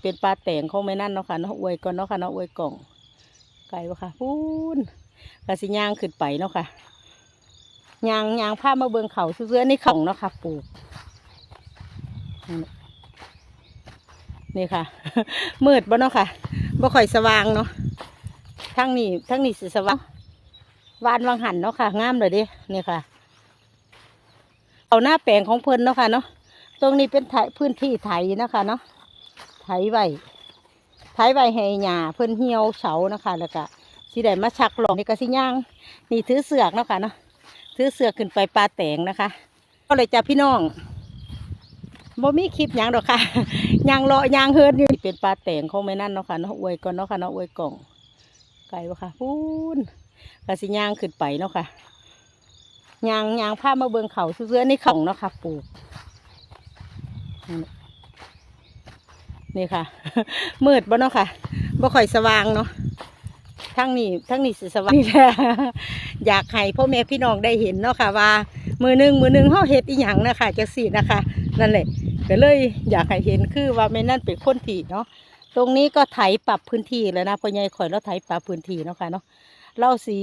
เป็นปลาแต่งของแม่นั่นเนาะค่ะเนาะอวยก่อนเนาะค่ะเนาะอวยกล่อง ไก่บ่ค่ะพูนกระสิย่างขึ้นไปเนาะค่ะย่างย่างผ้ามาเบิ่งเขาเสื้อนี่ของเนาะค่ะปลูกนี่ค่ะ มืดบ่เนาะค่ะบ่ค่อยสว่างเนาะทั้งนี้ทั้งนี้สิสว่างวานวังหันเนาะค่ะงามเลยดินี่ค่ะ เอาหน้าแปลงของเพิ่นเนาะค่ะเนาะตรงนี้เป็นไถพื้นที่ไถนะคะเนาะ ไถไว้ไถไว้ให้หญ้าเพิ่นเหี่ยวเฉานะคะแล้วก็สิได้มาชักหลอกนี่ก็สิย่าง นี่ถือเสือกเนาะค่ะเนาะถือเสือกขึ้นไปปลาแตงนะคะ ก็เลยจ้าพี่น้องบ่มีคลิปยังดอกค่ะยางเลาะยางเฮิร์นอยู่เป็นปลาแตงของแม่นั่นเนาะค่ะเนาะอวยก่อนเนาะค่ะเนาะอวยกล่อง ไก่บ่ค่ะพูนก็สิย่างขึ้นไปเนาะค่ะยางยางผ้ามาเบิ่งเขาเสื้อนี่ของเนาะค่ะปลูก นี่ค่ะ มืดบ่เนาะค่ะบ่ค่อยสว่างเนาะทั้งนี้ทั้งนี้สิสว่างนี่แหละอยากให้พ่อแม่พี่น้องได้เห็นเนาะค่ะ ว่า มือหนึ่งมือหนึ่งเฮาเฮ็ดอีหยังนะคะจังสี่นะคะ นั่นแหละก็เลยอยากให้เห็นคือว่าแม่นั่นเป็นคนที่เนาะตรงนี้ก็ไถปรับพื้นที่แล้วนะพ่อใหญ่ข่อยเราไถปรับพื้นที่เนาะค่ะเนาะเราสี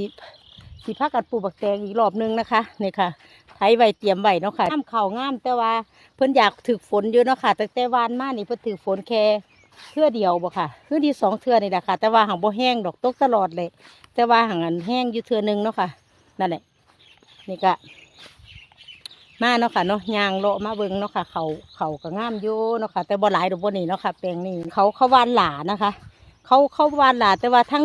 สีพักกันปลูกบักแตงอีกรอบนึงนะคะนี่ค่ะไถไว้เตรียมไว้เนาะค่ะงามเข่างามแต่ว่าเพิ่นอยากถึกฝนเยอะเนาะค่ะแต่แต่วานมานี่เพิ่นถึกฝนแค่เทื่อเดียวบ่ค่ะเทื่อที่สองเทื่อนี่แหละค่ะ แต่ว่าหางบ่แห้งดอกตกตลอดเลย แต่ว่าหางอันแห้งอยู่เทื่อหนึงเนาะค่ะนั่นแหละนี่ก็มาเนาะค่ะเนาะยางเลาะมาเบิงเนาะค่ะ เขาเขาก็งามอยู่เนาะค่ะ แต่บ่หลายดอกบ่นี่เนาะค่ะแปลงนี้เขาเขาวานหลานะคะ เขาเขาวานหลาแต่ว่าทั้ง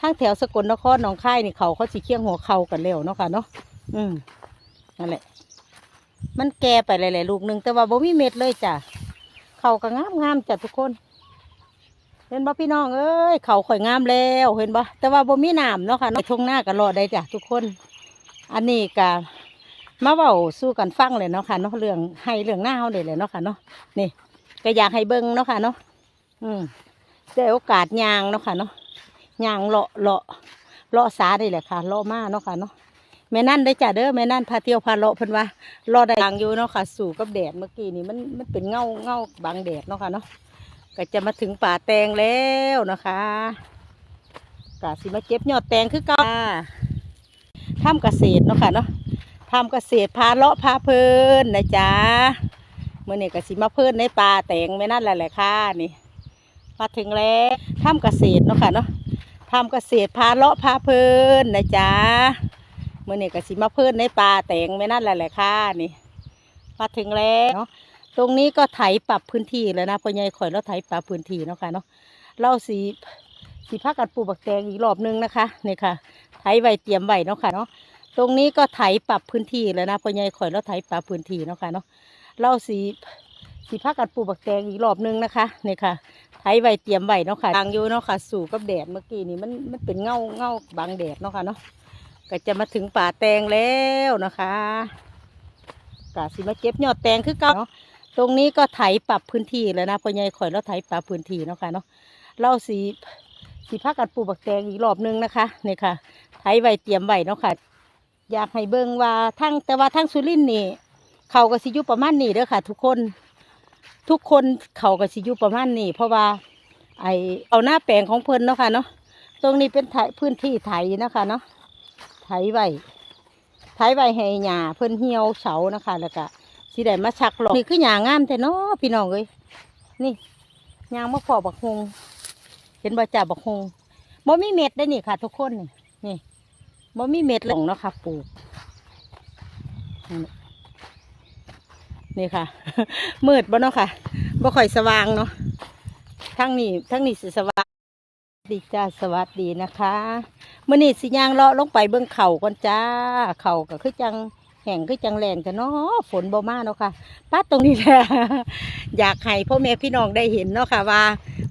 ทั้งแถวสกลนครหนองคายนี่เขาเขาสิเคียงหัวเขากันแล้วเนาะค่ะเนาะอืมนั่นแหละ มันแก่ไปหลายๆลูกหนึ่งแต่ว่าบ่มีเม็ดเลยจ้ะเขาก็งามงามๆจ้ะทุกคน เห็นบ่พี่น้องเอ้ยเขาข่อยงามแล้วเห็นบ่แต่ว่าบ่มีน้ำเนาะค่ะเนาะทงหน้าก็รอได้จ้ะทุกคน อันนี้ก็มาเว้าสู้กันฟังเลยเนาะค่ะเนาะเรื่องให้เรื่องหน้าเฮาเลยเลยเนาะค่ะเนาะนี่ก็อยากให้เบิ่งเนาะค่ะเนาะอืมได้โอกาสยางเนาะค่ะเนาะ ย่างเลาะเลาะเลาะสาได้แหละค่ะเลาะมาเนาะค่ะเนาะแม่นั่นได้จ้ะเด้อแม่นั่นพาเที่ยวพาเลาะเพิ่นว่ารอได้ดังอยู่เนาะค่ะ สู่กับแดดเมื่อกี้นี่มันมันเป็นเงาเงาบังแดดเนาะค่ะเนาะก็จะมาถึงป่าแตงแล้วนะคะกะสิมาเก็บยอดแตงคือเก่าทำเกษตรเนาะค่ะเนาะทำเกษตรพาเลาะพาเพลินนะจ๊ะเมื่อนี้ก็สิมาเพลินในป่าแตงแม่นั่นแหละแหละค่ะนี่มาถึงแล้วทำเกษตรเนาะค่ะเนาะ ทำเกษตรพาเลาะพาเพลินนะจ๊ะเมื่อนี้ก็สิมาเพิ่นในป่าแตงไม่นั่นแหละแหละค่ะนี่ มาถึงแล้วเนาะตรงนี้ก็ไถปรับพื้นที่แล้วนะพ่อใหญ่ข่อยเราไถปรับพื้นที่เนาะค่ะเนาะเราสีสีพักกันปูบักแตงอีกรอบนึงนะคะนี่ค่ะไถไว้เตรียมไว้เนาะค่ะเนาะตรงนี้ก็ไถปรับพื้นที่แล้วนะพ่อใหญ่ข่อยเราไถปรับพื้นที่เนาะค่ะเนาะเราสีสีพักกันปูบักแตงอีกรอบนึงนะคะนี่ค่ะ ไถไว้เตรียมไว้เนาะค่ะทางอยู่เนาะค่ะ สู่กับแดดเมื่อกี้นี่มันมันเป็นเงาเงาบังแดดเนาะค่ะเนาะก็จะมาถึงป่าแตงแล้วนะคะกะสิมาเก็บยอดแตงคือเก่าเนาะตรงนี้ก็ไถปรับพื้นที่แล้วนะพ่อใหญ่ข่อยเราไถปรับพื้นที่เนาะค่ะเนาะเราสีสีพักกันปลูกบักแตงอีกรอบนึงนะคะนี่ค่ะไถไว้เตรียมไว้เนาะค่ะ อยากให้เบิ่งว่าทั้งแต่ว่าทั้งสุรินนี่เขาก็สิอยู่ประมาณนี้เด้อค่ะ ทุกคน ทุกคนเขาก็สิอยู่ประมาณนี้ เพราะว่า ไอเอาหน้าแปลงของเพิ่นเนาะค่ะเนาะตรงนี้เป็นไถพื้นที่ไถนะคะเนาะไถไว้ไถไว้ให้หญ้าเพิ่นเหี่ยวเฉานะคะ แล้วก็สิได้มาชักหลอกนี่คือหญ้างามแท้เนาะพี่น้องเอ้ยนี่ยางมะพร้าวบักฮงเห็นบ่จ่าบักฮงบ่มีเม็ดได้นี่ค่ะ ทุกคนนี่นี่บ่มีเม็ดเลยเนาะค่ะปลูก นี่ค่ะ มืดบ่เนาะค่ะบ่ค่อยสว่างเนาะทั้งนี้ทั้งนี้สิสว่างดีจ้าสวัสดีนะคะมื่อนี้สิยางเลาะลงไปเบื้องเข่าก่อนจ้า เข่าก็คือจังแห้งคือจังแรงแต่เนาะฝนบ่มาเนาะค่ะป้าตรงนี้แหละอยากให้พ่อแม่พี่น้องได้เห็นเนาะค่ะว่า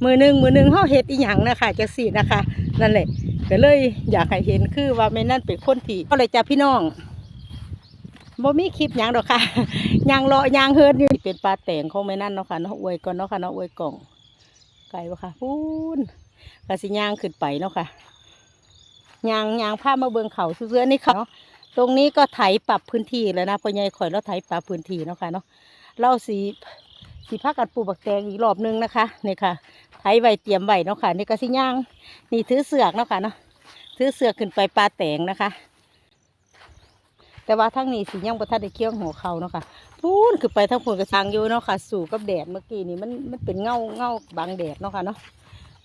มือหนึ่งมือหนึ่งเฮาเฮ็ดอีหยังนะคะจังสี่นะคะ นั่นแหละก็เลยอยากให้เห็นคือว่าแม่นั่นเป็นคนที่ก็เลยจ้าพี่น้อง บ่มีคลิปยังดอกค่ะย่างเลาะย่างเฮิร์นอยู่เป็นปลาแต่งของแม่นั่นเนาะค่ะเนาะอวยก่อนเนาะค่ะเนาะอวยกล่อง ไก่บ่ค่ะพูนกระสิยางขึ้นไปเนาะค่ะยางยางผ้ามาเบิงเขาเสื้อนี่เขาเนาะตรงนี้ก็ไถปรับพื้นที่แล้วนะพ่อใหญ่ข่อยเราไถปรับพื้นที่เนาะค่ะเนาะเราสีสีผ้ากัดปูบักแตงอีกรอบนึงนะคะนี่ค่ะไถไว้เตรียมไว้เนาะค่ะนี่ก็สิยางนี่ถือเสือกเนาะค่ะเนาะถือเสือกขึ้นไปปลาแตงนะคะ แต่ว่าทั้งนี้สีย่างประทัดได้เคี่ยวหัวเขาเนาะค่ะพูนขึ้นไปทั้งพูนกระชังอยู่เนาะค่ะ สู่กับแดดเมื่อกี้นี่มันมันเป็นเงาเงาบังแดดเนาะค่ะเนาะ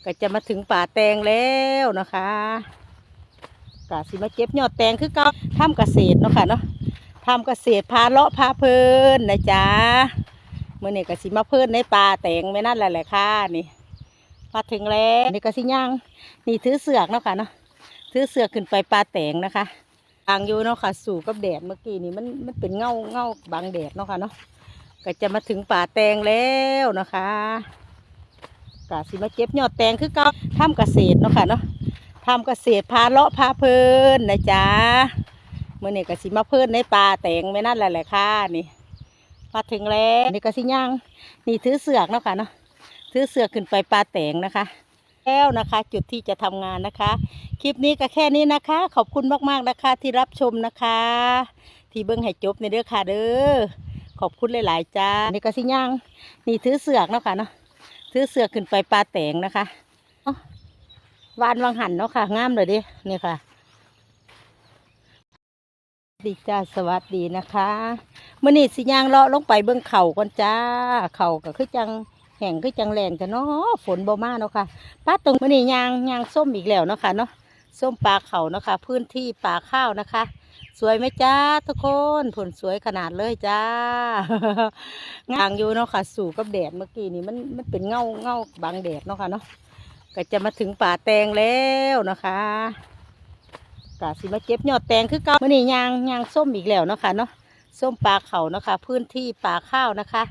ก็จะมาถึงป่าแตงแล้วนะคะกะสิมาเก็บยอดแตงคือเก่าทำเกษตรเนาะค่ะเนาะทำเกษตรพาเลาะพาเพลินนะจ๊ะเมื่อนี่ก็สิมาเพิ่นในป่าแตงไม่นั่นแหละแหละค่ะนี่มาถึงแล้วนี่ก็สิย่างนี่ถือเสือกเนาะค่ะเนาะถือเสือกขึ้นไปป่าแตงนะคะางอยู่เนาะค่ะ สู่กับแดดเมื่อกี้นี่มันมันเป็นเงาเงาบังแดดเนาะค่ะเนาะก็จะมาถึงป่าแตงแล้วนะคะก็สิมาเก็บยอดแตงคือเก่าทำเกษตรเนาะค่ะเนาะทำเกษตรพาเลาะพาเพลินนะจ๊ะเมื่อนี่ก็สิมาเพิ่นในป่าแตงไม่นั่นแหละแหละค่ะนี่มาถึงแล้วนี่ก็สิย่างนี่ถือเสือกเนาะค่ะเนาะถือเสือกขึ้นไปปลาแตงนะคะ แล้วนะคะ จุดที่จะทำงานนะคะ คลิปนี้ก็แค่นี้นะคะ ขอบคุณมากๆนะคะที่รับชมนะคะ ที่เบิ้งให้จบในเด้อค่ะเด้อขอบคุณหลายๆจ้านี่ก็สิย่างนี่ถือเสือกเนาะค่ะเนาะถือเสือกขึ้นไปปลาแตงนะคะวานวังหันเนาะค่ะงามเลยดินี่ค่ะ ดีจ้าสวัสดีนะคะมื่อนี้สิย่างเลาะลงไปเบื้องเข่าก่อนจ้า เข่าก็คือจัง แห่งคือจังแรงกันเนาะฝนบ่มาเนาะค่ะป้าตรงมื่อนี้ยางยางส้มอีกแล้วเนาะค่ะเนาะส้มปลาเขาเนาะค่ะพื้นที่ปลาข้าวนะคะ สวยไหมจ้าทุกคนผลสวยขนาดเลยจ้างางอยู่เนาะค่ะสู่กับแดดเมื่อกี้นี่มันมันเป็นเงาเงาบังแดดเนาะค่ะเนาะก็จะมาถึงป่าแตงแล้วนะคะกะสิมาเก็บยอดแตงคือเก่ามื่อนี้ยางยางส้มอีกแล้วเนาะค่ะเนาะส้มปลาเขาเนาะค่ะพื้นที่ปลาข้าวนะคะ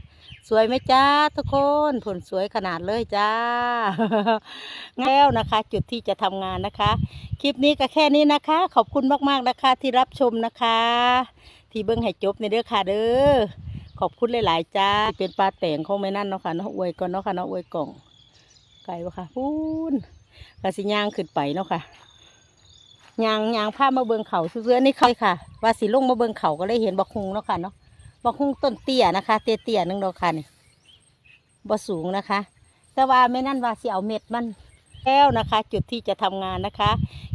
สวยไหมจ้าทุกคนผลสวยขนาดเลยจ้า แล้วนะคะ จุดที่จะทำงานนะคะ คลิปนี้ก็แค่นี้นะคะ ขอบคุณมากๆนะคะ ที่รับชมนะคะ ที่เบิ้งให้จบในเด้อค่ะเด้อขอบคุณหลายๆจ้าเป็นปลาแตงของแม่นั่นเนาะค่ะเนาะอวยก่อนเนาะค่ะเนาะอวยกล่อง ไก่ปะค่ะพูนกระสิย่างขึ้นไปเนาะค่ะยางยางผ้ามาเบิงเขาเสื้อนี่เขาค่ะว่าสีลุงมาเบิงเขาก็เลยเห็นบักฮุงเนาะค่ะเนาะ บักฮุงต้นเตี้ยนะคะ เตี้ยเตี้ยนึงดอกค่ะนี่บ่สูงนะคะ แต่ว่าไม่นั่นว่าสิเอาเม็ดมันแล้วนะคะ จุดที่จะทำงานนะคะ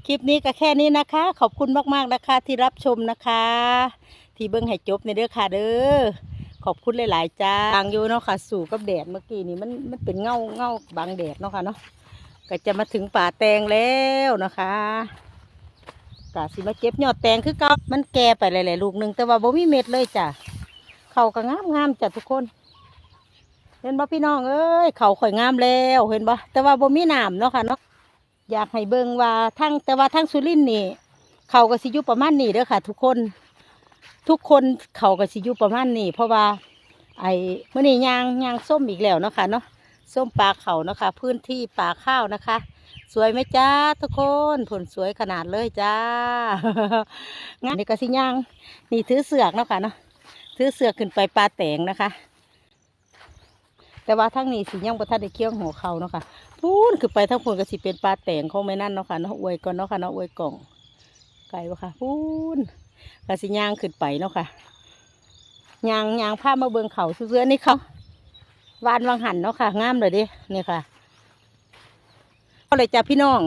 คลิปนี้ก็แค่นี้นะคะ ขอบคุณมากๆนะคะ ที่รับชมนะคะ ที่เบิ้งให้จบในเด้อค่ะเด้อขอบคุณหลายๆจ้าทางอยู่เนาะค่ะสู่กับแดดเมื่อกี้นี่มันมันเป็นเงาเงาบังแดดเนาะค่ะเนาะก็จะมาถึงป่าแตงแล้วนะคะกะสิมาเก็บยอดแตงคือเก่ามันแก่ไปหลายๆลูกหนึ่งแต่ว่าบ่มีเม็ดเลยจ้ะ เขาก็งามงามๆจ้ะทุกคน เห็นบ่พี่น้องเอ้ยเขาข่อยงามแล้วเห็นบ่แต่ว่าบ่มีน้ำเนาะค่ะเนาะอยากให้เบิ่งว่าทั้งแต่ว่าทั้งสุรินทร์นี่ เขาก็สิอยู่ประมาณนี้เด้อค่ะ ทุกคน ทุกคนเขาก็สิอยู่ประมาณนี้ เพราะว่า ไอ้มื้อนี้ยางยางส้มอีกแล้วเนาะค่ะเนาะส้มปลาเขานะคะ พื้นที่ปลาข้าวนะคะ สวยไหมจ้าทุกคนผลสวยขนาดเลยจ้างานนี้ก็สิย่าง นี่ถือเสือกเนาะค่ะเนาะ ถือเสือขึ้นไปปลาแตงนะคะ แต่ว่าทั้งนี้สิย่างประทัดได้เคี่ยวหัวเขาเนาะค่ะพูนขึ้นไปทั้งพูนก็สิเป็นปลาแตงของแม่นั่นเนาะค่ะเนาะอวยก่อนเนาะค่ะเนาะอวยกล่อง ไก่ปะค่ะพูนก็สิย่างขึ้นไปเนาะค่ะย่างย่างผ้ามาเบิงเขาเสื้อๆนี่เขาวานวังหันเนาะค่ะงามเลยดินี่ค่ะเอาเลยจ้ะพี่น้อง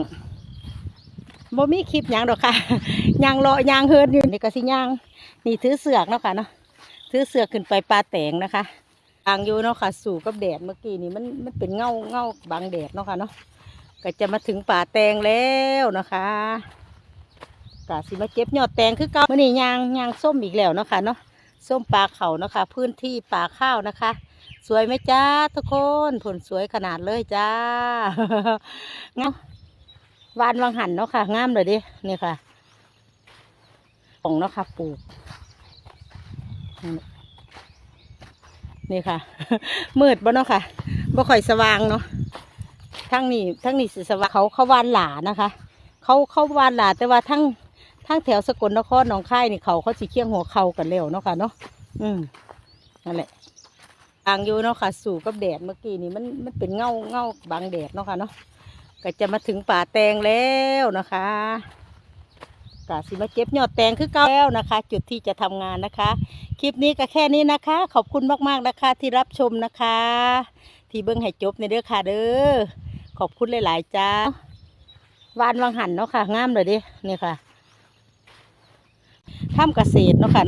บ่มีคลิปหยังดอกค่ะยางเลาะยางเฮินอยู่นี่ก็สิยางนี่ถือเสือกเนาะค่ะเนาะ ถือเสือขึ้นไปปลาแตงนะคะทางอยู่เนาะค่ะ สู่กับแดดเมื่อกี้นี่มันมันเป็นเงาเงาบังแดดเนาะค่ะเนาะก็จะมาถึงป่าแตงแล้วนะคะกะสิมาเก็บยอดแตงคือเก่ามื่อนี้ยางยางส้มอีกแล้วเนาะค่ะเนาะส้มปลาเขานะคะพื้นที่ปลาข้าวนะคะ สวยไหมจ้าทุกคนผลสวยขนาดเลยจ้าเนาะวานวังหันเนาะค่ะงามเลยดินี่ค่ะของเนาะค่ะปลูก นี่ค่ะ มืดบ่เนาะค่ะบ่ค่อยสว่างเนาะทั้งนี้ทั้งนี้สิสว่างเขาเขาวานหลานะคะ เขาเขาวานหลาแต่ว่าทั้งทั้งแถวสกลนครหนองคายนี่เขาเขาสิเคียงหัวเขากันเร็วเนาะค่ะเนาะอืมนั่นแหละทางอยู่เนาะค่ะ สู่กับแดดเมื่อกี้นี่มันมันเป็นเงาเงาบังแดดเนาะค่ะเนาะก็จะมาถึงป่าแตงแล้วนะคะ กาสิมาเก็บยอดแตงคือเก่าแล้วนะคะ จุดที่จะทำงานนะคะ คลิปนี้ก็แค่นี้นะคะ ขอบคุณมากๆนะคะ ที่รับชมนะคะ ที่เบิ้งให้จบในเด้อค่ะเด้อขอบคุณหลายๆจ้าวานวังหันเนาะค่ะงามเลยดินี่ค่ะทำเกษตรเนาะค่ะเนาะ